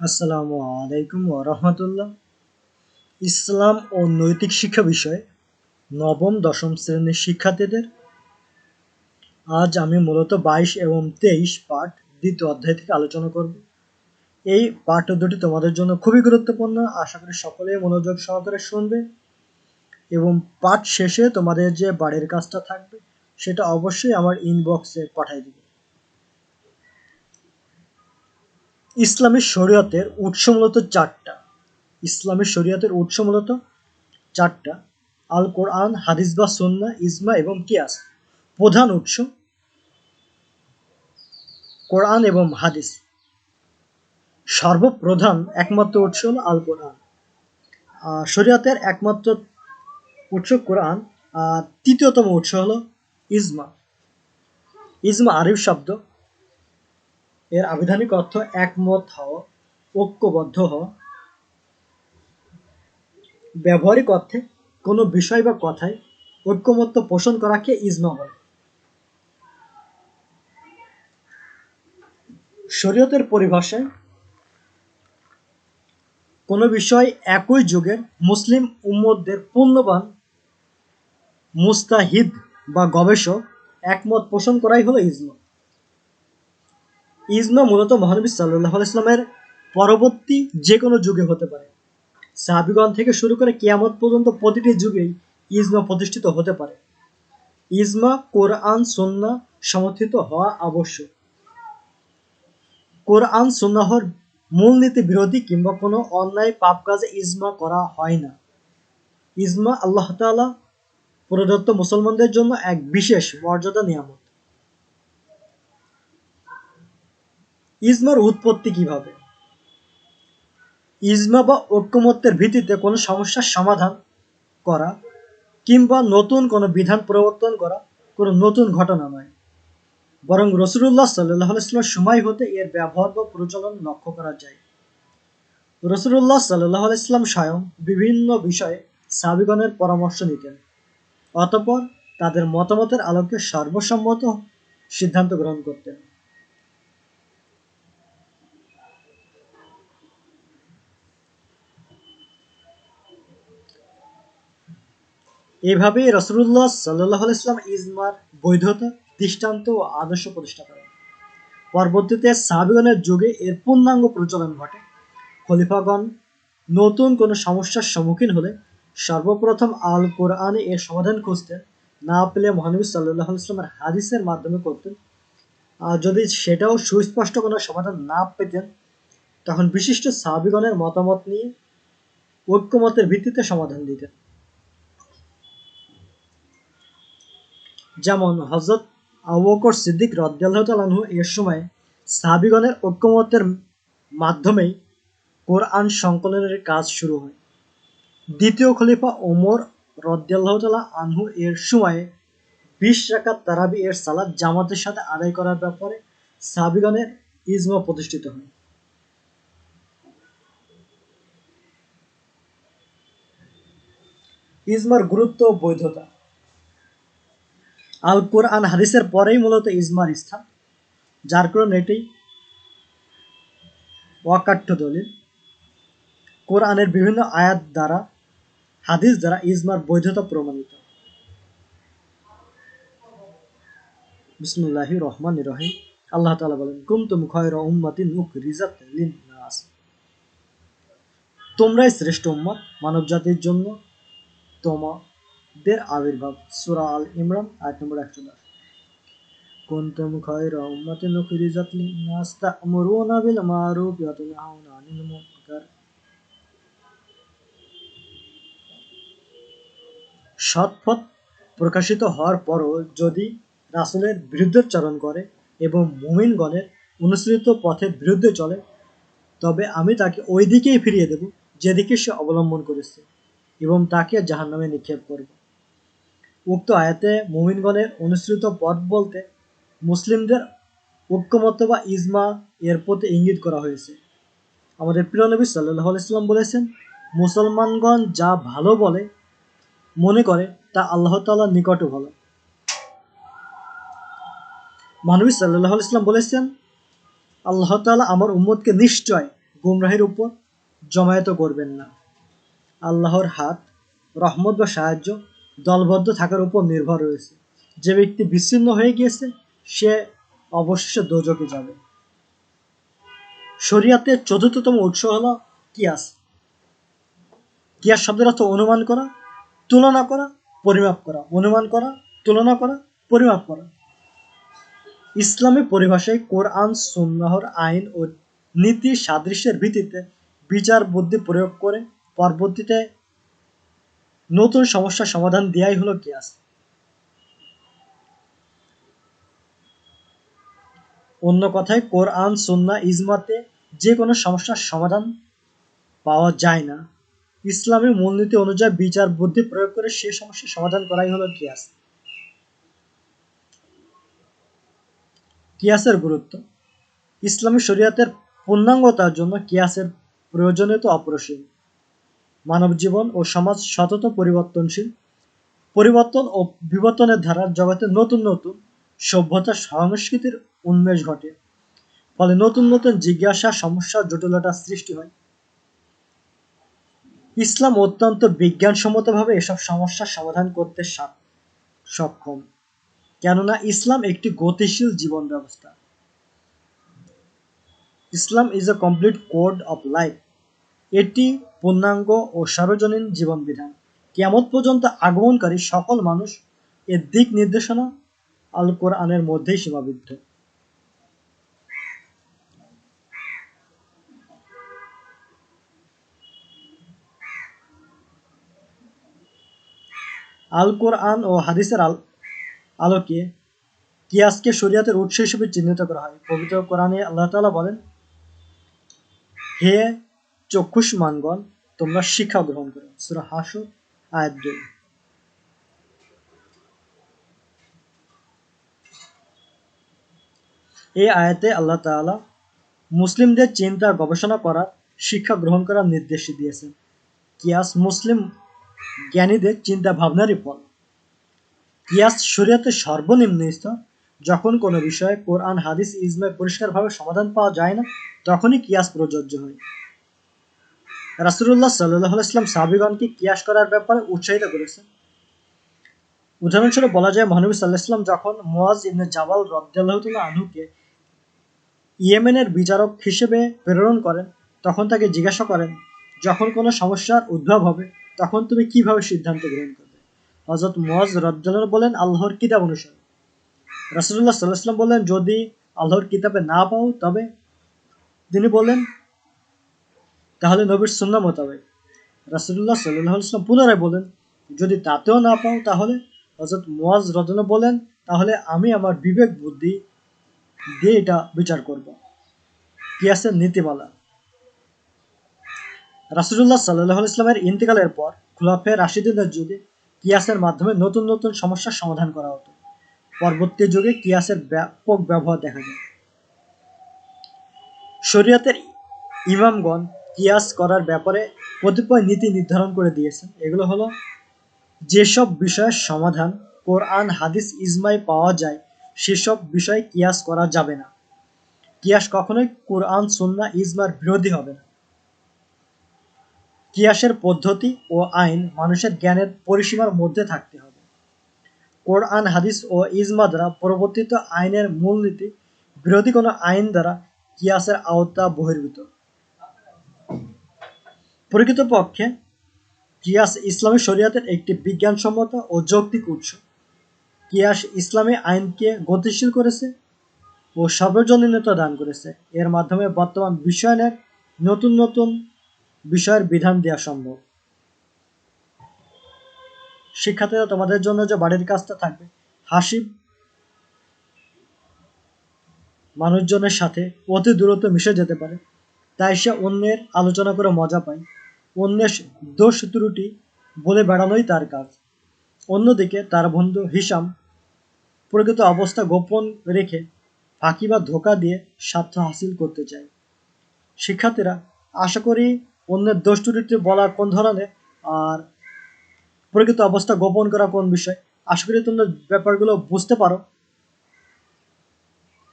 আসসালামু আলাইকুম রহমতুল্লাহ। ইসলাম ও নৈতিক শিক্ষা বিষয়ে নবম, দশম শ্রেণির শিক্ষার্থীদের আজ আমি মূলত বাইশ এবং তেইশ পাঠ দ্বিতীয় অধ্যায় থেকে আলোচনা করব। এই পাঠ দুটি তোমাদের জন্য খুবই গুরুত্বপূর্ণ। আশা করি সকলেই মনোযোগ সহকারে শুনবে এবং পাঠ শেষে তোমাদের যে বাড়ির কাজটা থাকবে সেটা অবশ্যই আমার ইনবক্সে পাঠিয়ে দিবে। ইসলামী শরীয়তের উৎস মূলত চারটা। ইসলামী শরীয়তের উৎস মূলত চারটা। আল কোরআন হাদিস বা সন্না ইজমা এবং কিয়াস। প্রধান উৎস কোরআন এবং হাদিস। সর্বপ্রধান একমাত্র উৎস হল আল কোরআন শরীয়তের একমাত্র উৎস কোরআন। আর তৃতীয়তম উৎস হল ইজমা। ইজমা আরিফ শব্দ। এর আবিধানিক অর্থ একমত হওয়া ঐক্যবদ্ধ ব্যবহারিক অর্থে কোনো বিষয় বা কথায় ঐক্যমত্য পোষণ করাকে ইজমা বলে। শরীয়তের পরিভাষায় কোনো বিষয় একই যুগের মুসলিম উম্মতদের পূর্ণবান মুস্তাহিদ বা গবেষক একমত পোষণ করাই হলো ইজমা ইজমা মূলত মহানবী সাল্লাহ ইসলামের পরবর্তী যে কোনো যুগে হতে পারে। সাহাবিগণ থেকে শুরু করে কিয়ামত পর্যন্ত প্রতিটি যুগেই ইজমা প্রতিষ্ঠিত হতে পারে। ইজমা, কোরআন সন্না সমর্থিত হওয়া আবশ্যক। কোরআন সন্ন্যাহর মূলনীতি বিরোধী কিংবা কোনো অন্যায় পাপ কাজে ইজমা করা হয় না। ইজমা আল্লাহ তাআলা প্রদত্ত মুসলমানদের জন্য এক বিশেষ মর্যাদা নিয়ামত। ইজমার উৎপত্তি কীভাবে? ইজমা বা ঐক্যমত্যের ভিত্তিতে কোনো সমস্যার সমাধান করা কিংবা নতুন কোনো বিধান প্রবর্তন করা কোনো নতুন ঘটনা নয়। বরং রসুল্লাহ সাল্লাহ সময় হতে এর ব্যবহার বা প্রচলন লক্ষ্য করা যায়। রসুল্লাহ সাল্লাহ ইসলাম স্বয়ং বিভিন্ন বিষয়ে সাবিগণের পরামর্শ নিতেন, অতপর তাদের মতামতের আলোকে সর্বসম্মত সিদ্ধান্ত গ্রহণ করতেন। এভাবেই রসুল্লাহ সাল্লাহ ইসলাম ইজমার বৈধতা, দৃষ্টান্ত ও আদর্শ প্রতিষ্ঠা করেন। পরবর্তীতে সাহাবিগণের যুগে এর পূর্ণাঙ্গ প্রচলন ঘটে। খলিফাগণ নতুন কোনো সমস্যার সম্মুখীন হলে সর্বপ্রথম আল কোরআনে এর সমাধান খুঁজতেন না পেলে মহানবী সাল্লাহ ইসলামের হাদিসের মাধ্যমে করতেন। আর যদি সেটাও সুস্পষ্ট কোনো সমাধান না পেতেন, তখন বিশিষ্ট সাহাবিগণের মতামত নিয়ে ঐক্যমতের ভিত্তিতে সমাধান দিতেন। যেমন হজরত আবুবকর সিদ্দিক রদ্দাল্লাহু এর সময় সাহাবিগণের ঐক্যমতের মাধ্যমেই কোরআন সংকলনের কাজ শুরু হয়। দ্বিতীয় খলিফা ওমর রদ্দাল্লাহ আনহু এর সময়ে বিশ রাকাত তারাবি এর সালাদ জামাতের সাথে আদায় করার ব্যাপারে সাহাবিগণের ইজমা প্রতিষ্ঠিত হয়। ইজমার গুরুত্ব ও বৈধতা। আল কোরআন হাদিসের পরেই মূলত ইজমার স্থান, যার কারণে এটি ওয়াকাঠ্য দলিল। কোরআনের বিভিন্ন আয়াত দ্বারা, হাদিস দ্বারা ইজমার বৈধতা প্রমাণিত। বিসমুল্লাহি রহমান রহিম। আল্লাহ তাআলা বলেন কুমতুম খয়রা উম্মাতিন উখরিজাত লিন-নাস। তোমরাই শ্রেষ্ঠ উম্মত মানব জাতির জন্য তোমাদের আবির্ভাব। সূরা আল ইমরান, আয়াত নম্বর 110 কুনতুম খয়রা উম্মাতিন উখরিজাত লিন-নাস তা'মুরুনা বিল মারুফ ওয়া তানহাউনা আনিল মুনকার। সৎপথ প্রকাশিত হওয়ার পরও যদি রাসূলের বিরুদ্ধোচ্চারণ করে এবং মুমিনগণের অনুসৃত পথের বিরুদ্ধে চলে, তবে আমি তাকে ওই দিকেই ফিরিয়ে দেব, যেদিকে সে অবলম্বন করেছে এবং তাকে জাহান্নামে নিক্ষেপ করব। উক্ত আয়াতে মুমিনগণের অনুসৃত পথ বলতে মুসলিমদের ঐক্যমত্য বা ইজমা এর প্রতি ইঙ্গিত করা হয়েছে। আমাদের প্রিয় নবী সাল্লাহ ইসলাম বলেছেন, মুসলমানগণ যা ভালো বলে, মনে করে, তা আল্লাহ তাআলার নিকটও ভালো। মানবী সাল্লাহ ইসলাম বলেছেন, আল্লাহ তাআলা আমার উম্মতকে নিশ্চয় গুমরাহির উপর জমায়েত করবেন না। আল্লাহর হাত, রহমত বা সাহায্য দলবদ্ধ থাকার উপর নির্ভর রয়েছে। যে ব্যক্তি বিচ্ছিন্ন হয়ে গিয়েছে, সে অবশেষে দোজকে যাবে। শরিয়াতের চতুর্থতম উৎস হল কিয়াস। কিয়াস শব্দের অর্থ অনুমান করা, তুলনা করা, পরিমাপ করা। অনুমান করা, তুলনা করা, পরিমাপ করা। ইসলামী পরিভাষায় কোরআন, সুন্নাহর আইন ও নীতি সাদৃশ্যের ভিত্তিতে বিচার বুদ্ধি প্রয়োগ করে পরবর্তীতে নতুন সমস্যার সমাধান দেয়াই হলো কিয়াস। অন্য কথায়, কোরআন, সুন্না, ইজমাতে যে কোনো সমস্যার সমাধান পাওয়া যায় না। ইসলামী মূলনীতি অনুযায়ী বিচার, বুদ্ধি প্রয়োগ করে সে সমস্যার সমাধান করাই হলো কিয়াস। কিয়াসের গুরুত্ব। ইসলামী শরীয়তের পূর্ণাঙ্গতার জন্য কিয়াসের প্রয়োজনীয়তা অপরিসীম। মানব জীবন ও সমাজ সতত পরিবর্তনশীল। পরিবর্তন ও বিবর্তনের ধারার জগতে নতুন নতুন সভ্যতা সংস্কৃতির উন্মেষ ঘটে। ফলে নতুন নতুন জিজ্ঞাসা, সমস্যা, জটিলতা সৃষ্টি হয়। ইসলাম অত্যন্ত বিজ্ঞানসম্মতভাবে এসব সমস্যার সমাধান করতে সক্ষম। কেননা ইসলাম একটি গতিশীল জীবন ব্যবস্থা। Islam is a complete code of life এটি পূর্ণাঙ্গ ও সার্বজনীন জীবন বিধান কেমন পর্যন্ত আগমনকারী সকল মানুষ এর দিক নির্দেশনা আল কোরআনের মধ্যেই সীমাবদ্ধ। আল কোরআন ও হাদিসের আল আলোকে কিয়াসকে শরিয়াতের উৎস হিসেবে চিহ্নিত করা হয়। পবিত্র কোরআনে আল্লাহ তাআলা বলেন, হে চক্ষুষ মানগণ তোমরা শিক্ষা গ্রহণ করো। সূরা হাসর, আয়াত দুই। এই আয়াতে আল্লাহ তাআলা মুসলিমদের চিন্তা, গবেষণা করার, শিক্ষা গ্রহণ করার নির্দেশ দিয়েছেন। কিয়াস মুসলিম জ্ঞানীদের চিন্তা ভাবনারই ফল। কিয়াস শরীয়তের সর্বনিম্ন স্তর যখন কোনো বিষয়ে কোরআন, হাদিস ইজমায় পরিষ্কারভাবে সমাধান পাওয়া যায় না, তখনই কিয়াস প্রযোজ্য হয়। রাসূলুল্লাহ সাল্লাহ সাহাবিগণকে কিয়াস করার ব্যাপারে উৎসাহিত করেছেন। উদাহরণস্বরূপ বলা যায় মহানবী সাল্লাহ ইসলাম যখন মুয়াজ ইবনে জাবাল রদ্দাল্লাহতুল্লাহ আনহুকে ইয়েমেনের বিচারক হিসেবে প্রেরণ করেন, তখন তাকে জিজ্ঞাসা করেন, যখন কোনো সমস্যার উদ্ভব হবে, তখন তুমি কীভাবে সিদ্ধান্ত গ্রহণ করবে? হজরত মুয়াজ রদ্দাল্লাহ বলেন, আল্লাহর কিতাব অনুসারে। রাসুল্লাহ সাল্লাহাম বললেন যদি আল্লাহর কিতাবে না পাও, তবে, তিনি বললেন তাহলে নবীর সুন্না মোতাবেক। রাসুল্লাহ সাল্লাহ ইসলাম পুনরায় বলেন, যদি তাতেও না পাও তাহলে হজরত মুয়াজ রদন বলেন, তাহলে আমি আমার বিবেক বুদ্ধি দিয়ে এটা বিচার করব। কিয়াসের নীতিমালা। রাসুল্লাহ সাল্লাহ ইসলামের ইন্তেকালের পর খুলাফে রাশিদিনের যুগে কিয়াসের মাধ্যমে নতুন নতুন সমস্যার সমাধান করা হতো। পরবর্তী যুগে কিয়াসের ব্যাপক ব্যবহার দেখা যায়। শরীয়তের ইমামগণ কিয়াস করার ব্যাপারে কতিপয় নীতি নির্ধারণ করে দিয়েছেন এগুলো হলো, যেসব বিষয়ের সমাধান কোরআন, হাদিস ইজমায় পাওয়া যায়, সেসব বিষয়ে কিয়াস করা যাবে না। কিয়াস কখনোই কোরআন, সুন্না, ইজমার বিরোধী হবে না। কিয়াসের পদ্ধতি ও আইন মানুষের জ্ঞানের পরিসীমার মধ্যে থাকতে হবে। কোরআন, হাদিস ও ইজমা দ্বারা প্রবর্তিত আইনের মূলনীতি বিরোধী কোনো আইন দ্বারা কিয়াসের আওতা বহির্ভূত। প্রকৃতপক্ষে কিয়াস ইসলামী শরিয়াতের একটি বিজ্ঞানসম্মত ও যৌক্তিক উৎস। কিয়াস ইসলামী আইনকে গতিশীল করেছে ও সর্বজনীনতা দান করেছে। এর মাধ্যমে বর্তমান বিশ্বায়নের নতুন নতুন বিষয়ের বিধান দেওয়া সম্ভব। শিক্ষার্থীরা, তোমাদের জন্য যে বাড়ির কাজটা থাকবে হাসি মানুষজনের সাথে অতি দূরত্ব মিশে যেতে পারে। তাই সে অন্যের আলোচনা করে মজা পায়। অন্যের দোষ ত্রুটি বলে বেড়ানোই তার কাজ। অন্যদিকে তার বন্ধু হিসাম প্রকৃত অবস্থা গোপন রেখে ফাঁকি বা ধোকা দিয়ে স্বার্থ হাসিল করতে চায়। শিক্ষার্থীরা, আশা করি অন্যের দোষ ত্রুটি বলা কোন ধরনের? আর প্রকৃত অবস্থা গোপন করা কোন বিষয়? আশা করি তোমরা ব্যাপারগুলো বুঝতে পারো।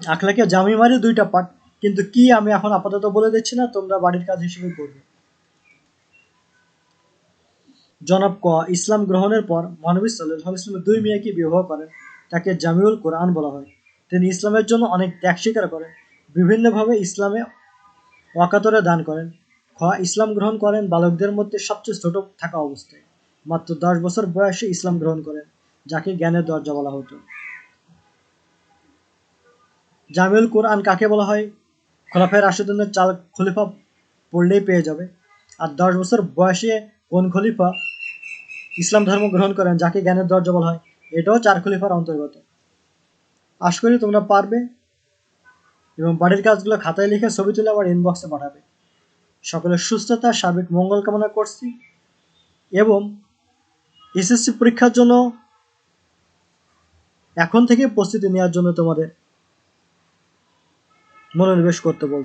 আখলাকে জামি মারি দুইটা পার্ট কিন্তু কি আমি এখন আপাতত বলে দিচ্ছি না, তোমরা বাড়ির কাজ হিসেবে করবে। জনাব ক, ইসলাম গ্রহণের পর মহানবী সাল্লাল্লাহু ইসলামের দুই মেয়েকে বিবাহ করেন তাকে জামিউল কোরআন বলা হয়। তিনি ইসলামের জন্য অনেক ত্যাগ স্বীকার করেন, বিভিন্নভাবে ইসলামে অকাতরে দান করেন। খ, ইসলাম গ্রহণ করেন বালকদের মধ্যে সবচেয়ে ছোট থাকা অবস্থায়। মাত্র দশ বছর বয়সে ইসলাম গ্রহণ করেন, যাকে জ্ঞানের দরজা বলা হতো। জামিউল কোরআন কাকে বলা হয়? খোলাফায় রাশেদিনের চাল খলিফা পড়লেই পেয়ে যাবে। আর দশ বছর বয়সে কোন খলিফা ইসলাম ধর্ম গ্রহণ করেন, যাকে জ্ঞানের দরজা বলা হয়, এটাও চার খলিফার অন্তর্গত। আশা করি তোমরা পারবে এবং বাড়ির কাজগুলো খাতায় লিখে ছবি তুলে আবার ইনবক্সে পাঠাবে। সকলের সুস্থতা, সার্বিক মঙ্গল কামনা করছি এবং এসএসসি পরীক্ষার জন্য এখন থেকে প্রস্তুতি নেওয়ার জন্য তোমাদের মনোনিবেশ করতে বলছি